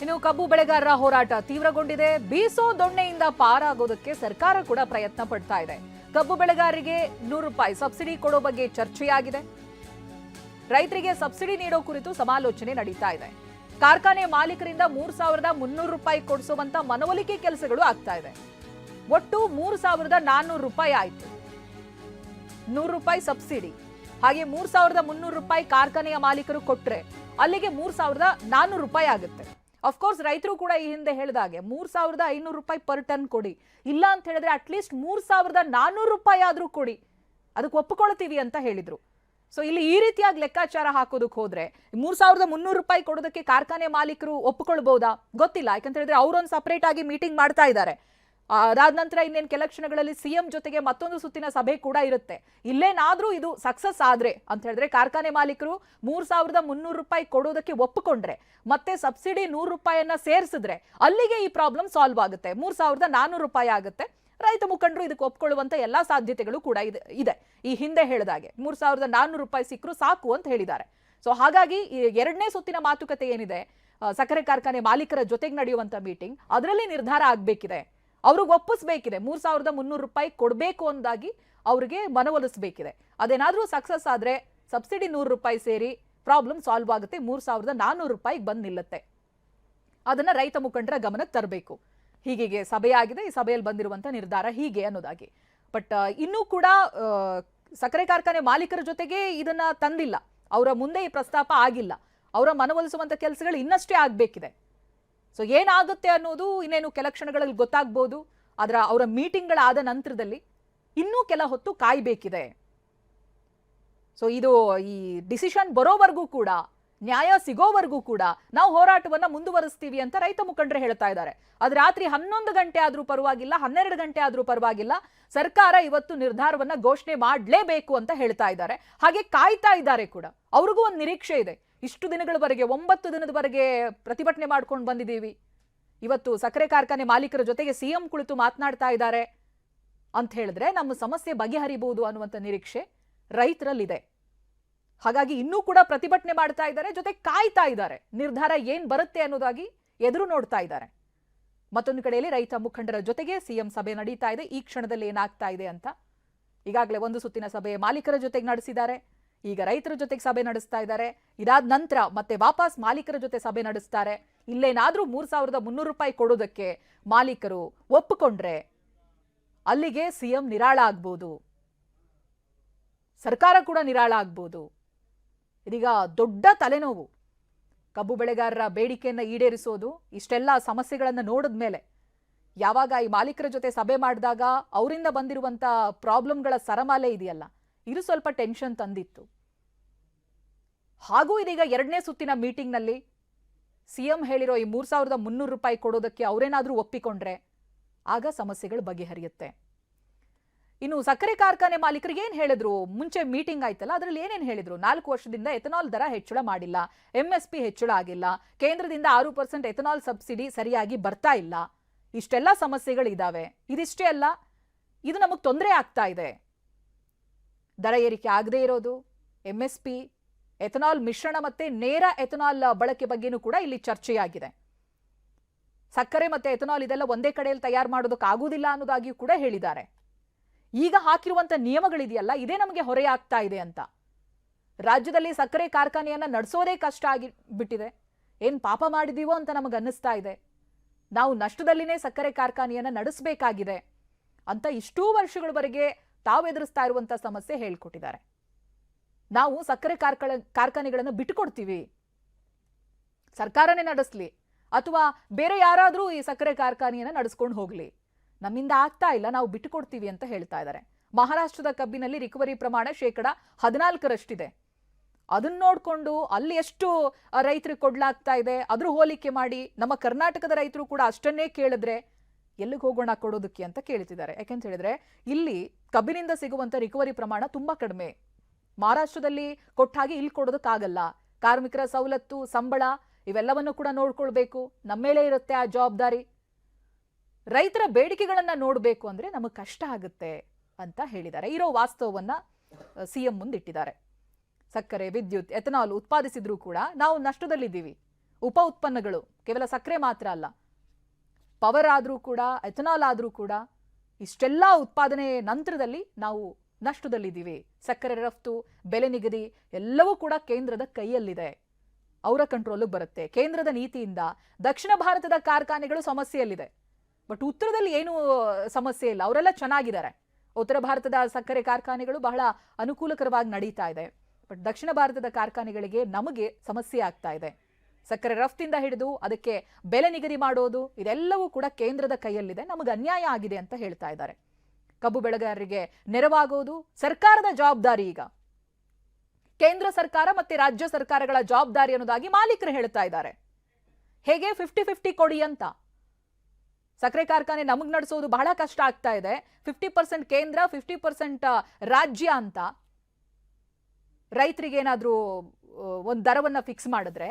ಇನ್ನು ಕಬ್ಬು ಬೆಳೆಗಾರರ ಹೋರಾಟ ತೀವ್ರಗೊಂಡಿದೆ. ಬೀಸೋ ದೊಣ್ಣೆಯಿಂದ ಪಾರಾಗೋದಕ್ಕೆ ಸರ್ಕಾರ ಕೂಡ ಪ್ರಯತ್ನ ಪಡ್ತಾ ಇದೆ. ಕಬ್ಬು ಬೆಳೆಗಾರರಿಗೆ ನೂರು ರೂಪಾಯಿ ಸಬ್ಸಿಡಿ ಕೊಡೋ ಬಗ್ಗೆ ಚರ್ಚೆಯಾಗಿದೆ. ರೈತರಿಗೆ ಸಬ್ಸಿಡಿ ನೀಡೋ ಕುರಿತು ಸಮಾಲೋಚನೆ ನಡೀತಾ ಇದೆ. ಕಾರ್ಖಾನೆ ಮಾಲೀಕರಿಂದ ಮೂರ್ ಸಾವಿರದ ಮುನ್ನೂರು ರೂಪಾಯಿ ಕೊಡಿಸುವಂತ ಮನವೊಲಿಕೆ ಕೆಲಸಗಳು ಆಗ್ತಾ ಇದೆ. ಒಟ್ಟು ಮೂರು ಸಾವಿರದ ನಾನ್ನೂರು ರೂಪಾಯಿ ಆಯಿತು. ನೂರು ರೂಪಾಯಿ ಸಬ್ಸಿಡಿ. ಹಾಗೆ ಮೂರ್ ಸಾವಿರದ ಮುನ್ನೂರು ರೂಪಾಯಿ ಕಾರ್ಖಾನೆಯ ಮಾಲೀಕರು ಕೊಟ್ರೆ ಅಲ್ಲಿಗೆ ಮೂರ್ ಸಾವಿರದ ನಾನ್ನೂರು ರೂಪಾಯಿ ಆಗುತ್ತೆ. ಅಫ್ಕೋರ್ಸ್ ರೈತರು ಕೂಡ ಈ ಹಿಂದೆ ಹೇಳಿದಾಗೆ ಮೂರ್ ಸಾವಿರದ ಐನೂರು ರೂಪಾಯಿ ಪರ್ ಟನ್ ಕೊಡಿ. ಇಲ್ಲ ಅಂತ ಹೇಳಿದ್ರೆ ಅಟ್ಲೀಸ್ಟ್ ಮೂರ್ ಸಾವಿರದ ನಾನ್ನೂರು ರೂಪಾಯಿ ಆದ್ರೂ ಕೊಡಿ. ಅದಕ್ಕೆ ಒಪ್ಪಿಕೊಳ್ತೀವಿ ಅಂತ ಹೇಳಿದ್ರು. ಸೊ ಇಲ್ಲಿ ಈ ರೀತಿಯಾಗಿ ಲೆಕ್ಕಾಚಾರ ಹಾಕೋದಕ್ಕೆ ಹೋದ್ರೆ ಮೂರ್ ಸಾವಿರದ ಮುನ್ನೂರು ರೂಪಾಯಿ ಕೊಡೋದಕ್ಕೆ ಕಾರ್ಖಾನೆ ಮಾಲೀಕರು ಒಪ್ಪಿಕೊಳ್ಬಹುದಾ ಗೊತ್ತಿಲ್ಲ. ಯಾಕಂತ ಹೇಳಿದ್ರೆ ಅವರೊಂದು ಸಪರೇಟ್ ಆಗಿ ಮೀಟಿಂಗ್ ಮಾಡ್ತಾ ಇದ್ದಾರೆ. ಅದಾದ ನಂತರ ಇನ್ನೇನು ಕೆಲ ಕ್ಷಣಗಳಲ್ಲಿ ಸಿಎಂ ಜೊತೆಗೆ ಮತ್ತೊಂದು ಸುತ್ತಿನ ಸಭೆ ಕೂಡ ಇರುತ್ತೆ. ಇಲ್ಲೇನಾದ್ರೂ ಇದು ಸಕ್ಸಸ್ ಆದ್ರೆ ಅಂತ ಹೇಳಿದ್ರೆ ಕಾರ್ಖಾನೆ ಮಾಲೀಕರು ಮೂರ್ ಸಾವಿರದ ಮುನ್ನೂರು ರೂಪಾಯಿ ಕೊಡೋದಕ್ಕೆ ಒಪ್ಪಿಕೊಂಡ್ರೆ, ಮತ್ತೆ ಸಬ್ಸಿಡಿ ನೂರು ರೂಪಾಯಿಯನ್ನ ಸೇರಿಸಿದ್ರೆ ಅಲ್ಲಿಗೆ ಈ ಪ್ರಾಬ್ಲಮ್ ಸಾಲ್ವ್ ಆಗುತ್ತೆ. ಮೂರ್ ಸಾವಿರದ ನಾನ್ನೂರು ರೂಪಾಯಿ ಆಗುತ್ತೆ. ರೈತ ಮುಖಂಡರು ಇದಕ್ಕೆ ಒಪ್ಕೊಳ್ಳುವಂತ ಎಲ್ಲಾ ಸಾಧ್ಯತೆಗಳು ಕೂಡ ಇದೆ ಇದೆ. ಈ ಹಿಂದೆ ಹೇಳಿದಾಗೆ ಮೂರ್ ಸಾವಿರದ ನಾನ್ನೂರು ರೂಪಾಯಿ ಸಿಕ್ಕರು ಸಾಕು ಅಂತ ಹೇಳಿದ್ದಾರೆ. ಸೊ ಹಾಗಾಗಿ ಎರಡನೇ ಸುತ್ತಿನ ಮಾತುಕತೆ ಏನಿದೆ ಸಕ್ಕರೆ ಕಾರ್ಖಾನೆ ಮಾಲೀಕರ ಜೊತೆಗೆ ನಡೆಯುವಂತ ಮೀಟಿಂಗ್ ಅದರಲ್ಲಿ ನಿರ್ಧಾರ ಆಗ್ಬೇಕಿದೆ. ಅವ್ರಿಗೆ ಒಪ್ಪಿಸ್ಬೇಕಿದೆ. ಮೂರು ಸಾವಿರದ ಮುನ್ನೂರು ರೂಪಾಯಿ ಕೊಡಬೇಕು ಅಂದಾಗಿ ಅವ್ರಿಗೆ ಮನವೊಲಿಸಬೇಕಿದೆ ಅದೇನಾದ್ರೂ ಸಕ್ಸಸ್ ಆದ್ರೆ ಸಬ್ಸಿಡಿ ನೂರು ರೂಪಾಯಿ ಸೇರಿ ಪ್ರಾಬ್ಲಮ್ ಸಾಲ್ವ್ ಆಗುತ್ತೆ. ಮೂರ್ ಸಾವಿರದ ನಾನ್ನೂರು ರೂಪಾಯಿಗೆ ಬಂದು ನಿಲ್ಲುತ್ತೆ. ಅದನ್ನ ರೈತ ಮುಖಂಡರ ಗಮನಕ್ಕೆ ತರಬೇಕು. ಹೀಗೆ ಸಭೆಯಾಗಿದೆ. ಈ ಸಭೆಯಲ್ಲಿ ಬಂದಿರುವಂತ ನಿರ್ಧಾರ ಹೀಗೆ ಅನ್ನೋದಾಗಿ. ಬಟ್ ಇನ್ನೂ ಕೂಡ ಸಕ್ಕರೆ ಕಾರ್ಖಾನೆ ಮಾಲೀಕರ ಜೊತೆಗೆ ಇದನ್ನ ತಂದಿಲ್ಲ. ಅವರ ಮುಂದೆ ಈ ಪ್ರಸ್ತಾಪ ಆಗಿಲ್ಲ. ಅವರ ಮನವೊಲಿಸುವಂಥ ಕೆಲಸಗಳು ಇನ್ನಷ್ಟೇ ಆಗ್ಬೇಕಿದೆ. ಸೊ ಏನಾಗುತ್ತೆ ಅನ್ನೋದು ಇನ್ನೇನು ಕೆಲ ಕ್ಷಣಗಳಲ್ಲಿ ಗೊತ್ತಾಗ್ಬೋದು. ಅದರ ಅವರ ಮೀಟಿಂಗ್ಗಳಾದ ನಂತರದಲ್ಲಿ ಇನ್ನೂ ಕೆಲ ಹೊತ್ತು ಕಾಯಬೇಕಿದೆ. ಸೊ ಇದು ಈ ಡಿಸಿಷನ್ ಬರೋವರೆಗೂ ಕೂಡ, ನ್ಯಾಯ ಸಿಗೋವರೆಗೂ ಕೂಡ ನಾವು ಹೋರಾಟವನ್ನ ಮುಂದುವರಿಸ್ತೀವಿ ಅಂತ ರೈತ ಮುಖಂಡರು ಹೇಳ್ತಾ ಇದ್ದಾರೆ. ಅದು ರಾತ್ರಿ ಹನ್ನೊಂದು ಗಂಟೆ ಆದರೂ ಪರವಾಗಿಲ್ಲ, ಹನ್ನೆರಡು ಗಂಟೆ ಆದರೂ ಪರವಾಗಿಲ್ಲ, ಸರ್ಕಾರ ಇವತ್ತು ನಿರ್ಧಾರವನ್ನ ಘೋಷಣೆ ಮಾಡಲೇಬೇಕು ಅಂತ ಹೇಳ್ತಾ ಇದ್ದಾರೆ. ಹಾಗೆ ಕಾಯ್ತಾ ಇದ್ದಾರೆ ಕೂಡ. ಅವ್ರಿಗೂ ಒಂದು ನಿರೀಕ್ಷೆ ಇದೆ. ಇಷ್ಟು ದಿನಗಳವರೆಗೆ, ಒಂಬತ್ತು ದಿನದವರೆಗೆ ಪ್ರತಿಭಟನೆ ಮಾಡ್ಕೊಂಡು ಬಂದಿದ್ದೀವಿ. ಇವತ್ತು ಸಕ್ಕರೆ ಕಾರ್ಖಾನೆ ಮಾಲೀಕರ ಜೊತೆಗೆ ಸಿಎಂ ಕುಳಿತು ಮಾತನಾಡ್ತಾ ಇದ್ದಾರೆ. ಅಂತ ಹೇಳಿದ್ರೆ ನಮ್ಮ ಸಮಸ್ಯೆ ಬಗೆಹರಿಬಹುದು ಅನ್ನುವಂಥ ನಿರೀಕ್ಷೆ ರೈತರಲ್ಲಿದೆ. ಹಾಗಾಗಿ ಇನ್ನೂ ಕೂಡ ಪ್ರತಿಭಟನೆ ಮಾಡ್ತಾ ಇದ್ದಾರೆ, ಜೊತೆ ಕಾಯ್ತಾ ಇದ್ದಾರೆ. ನಿರ್ಧಾರ ಏನ್ ಬರುತ್ತೆ ಅನ್ನೋದಾಗಿ ಎದುರು ನೋಡ್ತಾ ಇದ್ದಾರೆ. ಮತ್ತೊಂದು ಕಡೆಯಲ್ಲಿ ರೈತ ಮುಖಂಡರ ಜೊತೆಗೆ ಸಿಎಂ ಸಭೆ ನಡೀತಾ ಇದೆ, ಈ ಕ್ಷಣದಲ್ಲಿ ಏನಾಗ್ತಾ ಇದೆ ಅಂತ ಈಗಾಗಲೇ ಒಂದು ಸುತ್ತಿನ ಸಭೆ ಮಾಲೀಕರ ಜೊತೆಗೆ ನಡೆಸಿದ್ದಾರೆ. ಈಗ ರೈತರ ಜೊತೆಗೆ ಸಭೆ ನಡೆಸ್ತಾ ಇದ್ದಾರೆ. ಇದಾದ ನಂತರ ಮತ್ತೆ ವಾಪಸ್ ಮಾಲೀಕರ ಜೊತೆ ಸಭೆ ನಡೆಸ್ತಾರೆ. ಇಲ್ಲೇನಾದ್ರೂ ಮೂರ್ ಸಾವಿರದ ಮುನ್ನೂರು ರೂಪಾಯಿ ಕೊಡೋದಕ್ಕೆ ಮಾಲೀಕರು ಒಪ್ಪಿಕೊಂಡ್ರೆ ಅಲ್ಲಿಗೆ ಸಿಎಂ ನಿರಾಳ ಆಗ್ಬೋದು. ಸರ್ಕಾರ ಕೂಡ ನಿರಾಳ ಆಗ್ಬೋದು. ಇದೀಗ ದೊಡ್ಡ ತಲೆನೋವು. ಕಬ್ಬು ಬೆಳೆಗಾರರ ಬೇಡಿಕೆಯನ್ನು ಈಡೇರಿಸೋದು, ಇಷ್ಟೆಲ್ಲ ಸಮಸ್ಯೆಗಳನ್ನು ನೋಡಿದ ಮೇಲೆ ಯಾವಾಗ ಈ ಮಾಲೀಕರ ಜೊತೆ ಸಭೆ ಮಾಡಿದಾಗ ಅವರಿಂದ ಬಂದಿರುವಂಥ ಪ್ರಾಬ್ಲಮ್ಗಳ ಸರಮಾಲೆ ಇದೆಯಲ್ಲ. ಇದು ಸ್ವಲ್ಪ ಟೆನ್ಷನ್ ತಂದಿತ್ತು. ಹಾಗೂ ಇದೀಗ ಎರಡನೇ ಸುತ್ತಿನ ಮೀಟಿಂಗ್ನಲ್ಲಿ ಸಿಎಂ ಹೇಳಿರೋ ಈ ಮೂರ್ ಸಾವಿರದ ಮುನ್ನೂರು ರೂಪಾಯಿ ಕೊಡೋದಕ್ಕೆ ಅವರೇನಾದರೂ ಒಪ್ಪಿಕೊಂಡ್ರೆ ಆಗ ಸಮಸ್ಯೆಗಳು ಬಗೆಹರಿಯುತ್ತೆ. ಇನ್ನು ಸಕ್ಕರೆ ಕಾರ್ಖಾನೆ ಮಾಲೀಕರು ಏನು ಹೇಳಿದ್ರು? ಮುಂಚೆ ಮೀಟಿಂಗ್ ಆಯ್ತಲ್ಲ, ಅದರಲ್ಲಿ ಏನೇನು ಹೇಳಿದ್ರು? ನಾಲ್ಕು ವರ್ಷದಿಂದ ಎಥನಾಲ್ ದರ ಹೆಚ್ಚಳ ಮಾಡಿಲ್ಲ, ಎಂಎಸ್ಪಿ ಹೆಚ್ಚಳ ಆಗಿಲ್ಲ, ಕೇಂದ್ರದಿಂದ ಆರು ಪರ್ಸೆಂಟ್ ಎಥನಾಲ್ ಸಬ್ಸಿಡಿ ಸರಿಯಾಗಿ ಬರ್ತಾ ಇಲ್ಲ. ಇಷ್ಟೆಲ್ಲ ಸಮಸ್ಯೆಗಳಿದಾವೆ. ಇದಿಷ್ಟೇ ಅಲ್ಲ, ಇದು ನಮಗೆ ತೊಂದರೆ ಆಗ್ತಾ ಇದೆ. ದರ ಏರಿಕೆ ಆಗದೇ ಇರೋದು, ಎಂಎಸ್ಪಿ ಎಥನಾಲ್ ಮಿಶ್ರಣ ಮತ್ತೆ ನೇರ ಎಥನಾಲ್ ಬಳಕೆ ಬಗ್ಗೆನೂ ಕೂಡ ಇಲ್ಲಿ ಚರ್ಚೆಯಾಗಿದೆ. ಸಕ್ಕರೆ ಮತ್ತೆ ಎಥನಾಲ್ ಇದೆಲ್ಲ ಒಂದೇ ಕಡೆಯಲ್ಲಿ ತಯಾರು ಮಾಡೋದಕ್ಕಾಗುವುದಿಲ್ಲ ಅನ್ನೋದಾಗಿಯೂ ಕೂಡ ಹೇಳಿದ್ದಾರೆ. ಈಗ ಹಾಕಿರುವಂತ ನಿಯಮಗಳಿದೆಯಲ್ಲ, ಇದೇ ನಮಗೆ ಹೊರೆಯಾಗ್ತಾ ಇದೆ ಅಂತ. ರಾಜ್ಯದಲ್ಲಿ ಸಕ್ಕರೆ ಕಾರ್ಖಾನೆಯನ್ನ ನಡೆಸೋದೇ ಕಷ್ಟ ಆಗಿ ಬಿಟ್ಟಿದೆ ಏನ್ ಪಾಪ ಮಾಡಿದೀವೋ ಅಂತ ನಮಗೆ ಅನ್ನಿಸ್ತಾ ಇದೆ. ನಾವು ನಷ್ಟದಲ್ಲಿನೇ ಸಕ್ಕರೆ ಕಾರ್ಖಾನೆಯನ್ನ ನಡೆಸಬೇಕಾಗಿದೆ ಅಂತ ಇಷ್ಟೂ ವರ್ಷಗಳವರೆಗೆ ತಾವು ಎದುರಿಸ್ತಾ ಇರುವಂತ ಸಮಸ್ಯೆ ಹೇಳ್ಕೊಟ್ಟಿದ್ದಾರೆ. ನಾವು ಸಕ್ಕರೆ ಕಾರ್ಕಳ, ಕಾರ್ಖಾನೆಗಳನ್ನು ಬಿಟ್ಟುಕೊಡ್ತೀವಿ. ಸರ್ಕಾರನೇ ನಡೆಸಲಿ. ಅಥವಾ ಬೇರೆ ಯಾರಾದರೂ ಈ ಸಕ್ಕರೆ ಕಾರ್ಖಾನೆಯನ್ನು ನಡೆಸ್ಕೊಂಡು ಹೋಗಲಿ. ನಮ್ಮಿಂದ ಆಗ್ತಾ ಇಲ್ಲ, ನಾವು ಬಿಟ್ಟುಕೊಡ್ತೀವಿ ಅಂತ ಹೇಳ್ತಾ ಇದ್ದಾರೆ ಮಹಾರಾಷ್ಟ್ರದ ಕಬ್ಬಿನಲ್ಲಿ ರಿಕವರಿ ಪ್ರಮಾಣ ಶೇಕಡ ಹದಿನಾಲ್ಕರಷ್ಟಿದೆ. ಅದನ್ನ ನೋಡಿಕೊಂಡು ಅಲ್ಲಿ ಎಷ್ಟು ರೈತರಿಗೆ ಕೊಡ್ಲಾಗ್ತಾ ಇದೆ, ಅದ್ರ ಹೋಲಿಕೆ ಮಾಡಿ ನಮ್ಮ ಕರ್ನಾಟಕದ ರೈತರು ಕೂಡ ಅಷ್ಟನ್ನೇ ಕೇಳಿದ್ರೆ ಎಲ್ಲಿಗೆ ಹೋಗೋಣ ಕೊಡೋದಕ್ಕೆ ಅಂತ ಕೇಳ್ತಿದ್ದಾರೆ. ಯಾಕೆಂತ ಹೇಳಿದ್ರೆ ಇಲ್ಲಿ ಕಬ್ಬಿನಿಂದ ಸಿಗುವಂತ ರಿಕವರಿ ಪ್ರಮಾಣ ತುಂಬಾ ಕಡಿಮೆ. ಮಹಾರಾಷ್ಟ್ರದಲ್ಲಿ ಕೊಟ್ಟ ಹಾಗೆ ಇಲ್ಲಿ ಕೊಡೋದಕ್ಕಾಗಲ್ಲ. ಕಾರ್ಮಿಕರ ಸವಲತ್ತು, ಸಂಬಳ, ಇವೆಲ್ಲವನ್ನು ಕೂಡ ನೋಡ್ಕೊಳ್ಬೇಕು. ನಮ್ಮ ಮೇಲೆ ಇರುತ್ತೆ ಆ ಜವಾಬ್ದಾರಿ. ರೈತರ ಬೇಡಿಕೆಗಳನ್ನ ನೋಡಬೇಕು ಅಂದ್ರೆ ನಮಗೆ ಕಷ್ಟ ಆಗುತ್ತೆ ಅಂತ ಹೇಳಿದ್ದಾರೆ. ಇರೋ ವಾಸ್ತವವನ್ನ ಸಿಎಂ ಮುಂದಿಟ್ಟಿದ್ದಾರೆ. ಸಕ್ಕರೆ, ವಿದ್ಯುತ್, ಎಥನಾಲ್ ಉತ್ಪಾದಿಸಿದ್ರೂ ಕೂಡ ನಾವು ನಷ್ಟದಲ್ಲಿದ್ದೀವಿ. ಉಪ ಉತ್ಪನ್ನಗಳು ಕೇವಲ ಸಕ್ಕರೆ ಮಾತ್ರ ಅಲ್ಲ, ಪವರ್ ಆದರೂ ಕೂಡ, ಎಥನಾಲ್ ಆದರೂ ಕೂಡ, ಇಷ್ಟೆಲ್ಲ ಉತ್ಪಾದನೆ ನಂತರದಲ್ಲಿ ನಾವು ನಷ್ಟದಲ್ಲಿದ್ದೀವಿ. ಸಕ್ಕರೆ ರಫ್ತು, ಬೆಲೆ ನಿಗದಿ ಎಲ್ಲವೂ ಕೂಡ ಕೇಂದ್ರದ ಕೈಯಲ್ಲಿದೆ. ಅವರ ಕಂಟ್ರೋಲಿಗೆ ಬರುತ್ತೆ. ಕೇಂದ್ರದ ನೀತಿಯಿಂದ ದಕ್ಷಿಣ ಭಾರತದ ಕಾರ್ಖಾನೆಗಳು ಸಮಸ್ಯೆಯಲ್ಲಿದೆ. ಬಟ್ ಉತ್ತರದಲ್ಲಿ ಏನು ಸಮಸ್ಯೆ ಇಲ್ಲ. ಅವರೆಲ್ಲ ಚೆನ್ನಾಗಿದ್ದಾರೆ. ಉತ್ತರ ಭಾರತದ ಸಕ್ಕರೆ ಕಾರ್ಖಾನೆಗಳು ಬಹಳ ಅನುಕೂಲಕರವಾಗಿ ನಡೀತಾ ಇದೆ. ಬಟ್ ದಕ್ಷಿಣ ಭಾರತದ ಕಾರ್ಖಾನೆಗಳಿಗೆ ನಮಗೆ ಸಮಸ್ಯೆ ಆಗ್ತಾ ಇದೆ. ಸಕ್ಕರೆ ರಫ್ತಿಂದ ಹಿಡಿದು ಅದಕ್ಕೆ ಬೆಲೆ ನಿಗದಿ ಮಾಡೋದು ಇದೆಲ್ಲವೂ ಕೂಡ ಕೇಂದ್ರದ ಕೈಯಲ್ಲಿದೆ. ನಮಗೆ ಅನ್ಯಾಯ ಆಗಿದೆ ಅಂತ ಹೇಳ್ತಾ ಇದ್ದಾರೆ. ಕಬ್ಬು ಬೆಳೆಗಾರರಿಗೆ ನೆರವಾಗುವುದು ಸರ್ಕಾರದ ಜವಾಬ್ದಾರಿ ಈಗ. ಕೇಂದ್ರ ಸರ್ಕಾರ ಮತ್ತೆ ರಾಜ್ಯ ಸರ್ಕಾರಗಳ ಜವಾಬ್ದಾರಿ ಅನ್ನೋದಾಗಿ ಮಾಲೀಕರು ಹೇಳ್ತಾ ಇದ್ದಾರೆ. ಹೇಗೆ ಫಿಫ್ಟಿ ಫಿಫ್ಟಿ ಕೊಡಿ ಅಂತ. ಸಕ್ಕರೆ ಕಾರ್ಖಾನೆ ನಮಗ್ ನಡೆಸೋದು ಬಹಳ ಕಷ್ಟ ಆಗ್ತಾ ಇದೆ. ಫಿಫ್ಟಿ ಪರ್ಸೆಂಟ್ ಕೇಂದ್ರ ಫಿಫ್ಟಿ ಪರ್ಸೆಂಟ್ ರಾಜ್ಯ ಅಂತ. ರೈತರಿಗೆ ಏನಾದರೂ ಒಂದು ದರವನ್ನ ಫಿಕ್ಸ್ ಮಾಡಿದ್ರೆ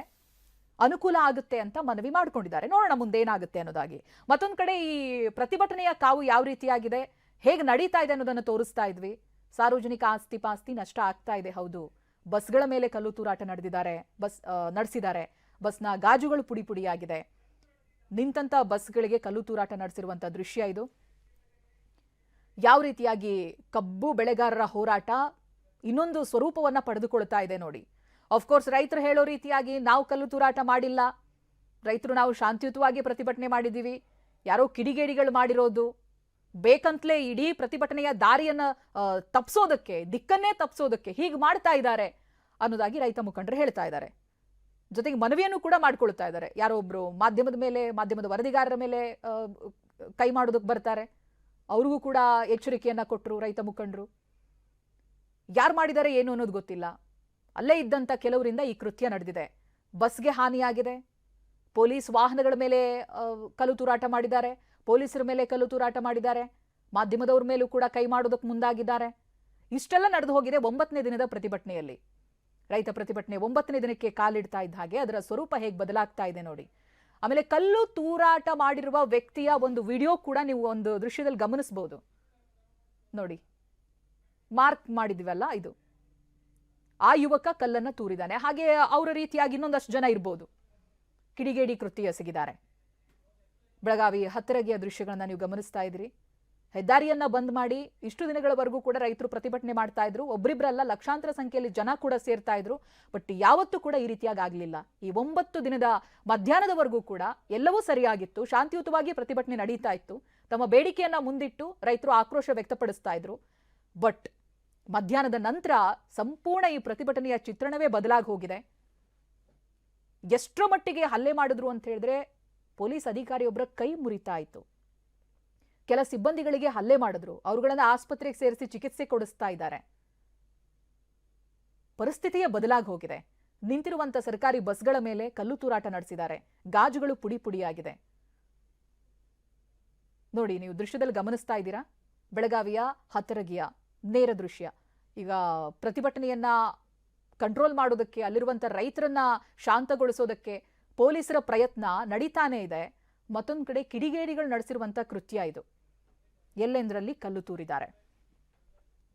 ಅನುಕೂಲ ಆಗುತ್ತೆ ಅಂತ ಮನವಿ ಮಾಡ್ಕೊಂಡಿದ್ದಾರೆ. ನೋಡೋಣ ಮುಂದೆ ಏನಾಗುತ್ತೆ ಅನ್ನೋದಾಗಿ. ಮತ್ತೊಂದು ಕಡೆ ಈ ಪ್ರತಿಭಟನೆಯ ಕಾವು ಯಾವ ರೀತಿಯಾಗಿದೆ? ಹೇಗೆ ನಡೀತಾ ಇದೆ ಅನ್ನೋದನ್ನು ತೋರಿಸ್ತಾ ಇದ್ವಿ. ಸಾರ್ವಜನಿಕ ಆಸ್ತಿ ಪಾಸ್ತಿ ನಷ್ಟ ಆಗ್ತಾ ಇದೆ, ಹೌದು. ಬಸ್ಗಳ ಮೇಲೆ ಕಲ್ಲು ತೂರಾಟ ನಡೆದಿದ್ದಾರೆ, ಬಸ್ ನಡೆಸಿದ್ದಾರೆ. ಬಸ್ನ ಗಾಜುಗಳು ಪುಡಿ ಪುಡಿಯಾಗಿದೆ. ನಿಂತಂತ ಬಸ್ಗಳಿಗೆ ಕಲ್ಲು ತೂರಾಟ ನಡೆಸಿರುವಂತ ದೃಶ್ಯ ಇದು. ಯಾವ ರೀತಿಯಾಗಿ ಕಬ್ಬು ಬೆಳೆಗಾರರ ಹೋರಾಟ ಇನ್ನೊಂದು ಸ್ವರೂಪವನ್ನ ಪಡೆದುಕೊಳ್ತಾ ಇದೆ ನೋಡಿ. ಅಫ್ಕೋರ್ಸ್ ರೈತರು ಹೇಳೋ ರೀತಿಯಾಗಿ ನಾವು ಕಲ್ಲು ತೂರಾಟ ಮಾಡಿಲ್ಲ. ರೈತರು ನಾವು ಶಾಂತಿಯುತವಾಗಿ ಪ್ರತಿಭಟನೆ ಮಾಡಿದ್ದೀವಿ. ಯಾರೋ ಕಿಡಿಗೇಡಿಗಳು ಮಾಡಿರೋದು. ಬೇಕಂತಲೇ ಇಡೀ ಪ್ರತಿಭಟನೆಯ ದಾರಿಯನ್ನ ತಪ್ಪಿಸೋದಕ್ಕೆ ದಿಕ್ಕನ್ನೇ ತಪ್ಸೋದಕ್ಕೆ ಹೀಗೆ ಮಾಡ್ತಾ ಇದ್ದಾರೆ ಅನ್ನೋದಾಗಿ ರೈತ ಮುಖಂಡರು ಹೇಳ್ತಾ ಇದ್ದಾರೆ. ಜೊತೆಗೆ ಮನವಿಯನ್ನು ಕೂಡ ಮಾಡ್ಕೊಳ್ತಾ ಇದ್ದಾರೆ. ಯಾರೋ ಒಬ್ರು ಮಾಧ್ಯಮದ ಮೇಲೆ, ಮಾಧ್ಯಮದ ವರದಿಗಾರರ ಮೇಲೆ ಕೈ ಮಾಡೋದಕ್ಕೆ ಬರ್ತಾರೆ. ಅವ್ರಿಗೂ ಕೂಡ ಎಚ್ಚರಿಕೆಯನ್ನ ಕೊಟ್ಟರು ರೈತ ಮುಖಂಡರು. ಯಾರು ಮಾಡಿದ್ದಾರೆ ಏನು ಅನ್ನೋದು ಗೊತ್ತಿಲ್ಲ. ಅಲ್ಲೇ ಇದ್ದಂಥ ಕೆಲವರಿಂದ ಈ ಕೃತ್ಯ ನಡೆದಿದೆ. ಬಸ್ಗೆ ಹಾನಿಯಾಗಿದೆ. ಪೊಲೀಸ್ ವಾಹನಗಳ ಮೇಲೆ ಕಲು ಕಲ್ಲು ತೂರಾಟ ಮಾಡಿದ್ದಾರೆ. ಪೊಲೀಸರ ಮೇಲೆ ಕಲ್ಲು ತೂರಾಟ ಮಾಡಿದ್ದಾರೆ. ಮಾಧ್ಯಮದವ್ರ ಮೇಲೂ ಕೂಡ ಕೈ ಮಾಡೋದಕ್ಕೆ ಮುಂದಾಗಿದ್ದಾರೆ. ಇಷ್ಟೆಲ್ಲ ನಡೆದು ಹೋಗಿದೆ ಒಂಬತ್ತನೇ ದಿನದ ಪ್ರತಿಭಟನೆಯಲ್ಲಿ. ರೈತ ಪ್ರತಿಭಟನೆ ಒಂಬತ್ತನೇ ದಿನಕ್ಕೆ ಕಾಲಿಡ್ತಾ ಇದ್ದ ಹಾಗೆ ಅದರ ಸ್ವರೂಪ ಹೇಗೆ ಬದಲಾಗ್ತಾ ಇದೆ ನೋಡಿ. ಆಮೇಲೆ ಕಲ್ಲು ತೂರಾಟ ಮಾಡಿರುವ ವ್ಯಕ್ತಿಯ ಒಂದು ವಿಡಿಯೋ ಕೂಡ ನೀವು ಒಂದು ದೃಶ್ಯದಲ್ಲಿ ಗಮನಿಸಬಹುದು ನೋಡಿ. ಮಾರ್ಕ್ ಮಾಡಿದ್ವಲ್ಲ ಇದು. ಆ ಯುವಕ ಕಲ್ಲನ್ನ ತೂರಿದ್ದಾನೆ. ಹಾಗೆ ಅವರ ರೀತಿಯಾಗಿ ಇನ್ನೊಂದಷ್ಟು ಜನ ಇರ್ಬೋದು. ಕಿಡಿಗೇಡಿ ಕೃತ್ಯ ಎಸಗಿದ್ದಾರೆ. ಬೆಳಗಾವಿ ಹತ್ತಿರಗಿಯ ದೃಶ್ಯಗಳನ್ನ ನೀವು ಗಮನಿಸ್ತಾ ಇದ್ರಿ ಹೆದ್ದಾರಿಯನ್ನ ಬಂದ್ ಮಾಡಿ ಇಷ್ಟು ದಿನಗಳವರೆಗೂ ಕೂಡ ರೈತರು ಪ್ರತಿಭಟನೆ ಮಾಡ್ತಾ ಇದ್ರು. ಒಬ್ರಿಬ್ರಲ್ಲ ಲಕ್ಷಾಂತರ ಸಂಖ್ಯೆಯಲ್ಲಿ ಜನ ಕೂಡ ಸೇರ್ತಾ ಇದ್ರು. ಬಟ್ ಯಾವತ್ತೂ ಕೂಡ ಈ ರೀತಿಯಾಗಿ ಆಗಲಿಲ್ಲ. ಈ ಒಂಬತ್ತು ದಿನದ ಮಧ್ಯಾಹ್ನದವರೆಗೂ ಕೂಡ ಎಲ್ಲವೂ ಸರಿಯಾಗಿತ್ತು. ಶಾಂತಿಯುತವಾಗಿ ಪ್ರತಿಭಟನೆ ನಡೀತಾ ಇತ್ತು. ತಮ್ಮ ಬೇಡಿಕೆಯನ್ನ ಮುಂದಿಟ್ಟು ರೈತರು ಆಕ್ರೋಶ ವ್ಯಕ್ತಪಡಿಸ್ತಾ ಇದ್ರು. ಬಟ್ ಮಧ್ಯಾಹ್ನದ ನಂತರ ಸಂಪೂರ್ಣ ಈ ಪ್ರತಿಭಟನೆಯ ಚಿತ್ರಣವೇ ಬದಲಾಗಿ ಹೋಗಿದೆ. ಎಷ್ಟರ ಮಟ್ಟಿಗೆ ಹಲ್ಲೆ ಮಾಡಿದ್ರು ಅಂತ ಹೇಳಿದ್ರೆ ಪೊಲೀಸ್ ಅಧಿಕಾರಿಯೊಬ್ಬರ ಕೈ ಮುರಿತಾ ಇತ್ತು ಕೆಲ ಸಿಬ್ಬಂದಿಗಳಿಗೆ ಹಲ್ಲೆ ಮಾಡಿದ್ರು. ಅವರುಗಳನ್ನ ಆಸ್ಪತ್ರೆಗೆ ಸೇರಿಸಿ ಚಿಕಿತ್ಸೆ ಕೊಡಿಸ್ತಾ ಇದ್ದಾರೆ. ಪರಿಸ್ಥಿತಿಯೇ ಬದಲಾಗಿ ಹೋಗಿದೆ. ನಿಂತಿರುವಂತ ಸರ್ಕಾರಿ ಬಸ್ಗಳ ಮೇಲೆ ಕಲ್ಲು ತೂರಾಟ ನಡೆಸಿದ್ದಾರೆ. ಗಾಜುಗಳು ಪುಡಿ ಪುಡಿಯಾಗಿದೆ. ನೋಡಿ, ನೀವು ದೃಶ್ಯದಲ್ಲಿ ಗಮನಿಸ್ತಾ ಇದ್ದೀರಾ? ಬೆಳಗಾವಿಯ ಹತರಗಿಯ ನೇರ ದೃಶ್ಯ. ಈಗ ಪ್ರತಿಭಟನೆಯನ್ನ ಕಂಟ್ರೋಲ್ ಮಾಡೋದಕ್ಕೆ, ಅಲ್ಲಿರುವಂತ ರೈತರನ್ನ ಶಾಂತಗೊಳಿಸೋದಕ್ಕೆ ಪೊಲೀಸರ ಪ್ರಯತ್ನ ನಡೀತಾನೇ ಇದೆ. ಮತ್ತೊಂದು ಕಡೆ ಕಿಡಿಗೇಡಿಗಳು ನಡೆಸಿರುವಂತ ಕೃತ್ಯ ಇದು. ಎಲ್ಲೆಂದರಲ್ಲಿ ಕಲ್ಲು ತೂರಿದ್ದಾರೆ.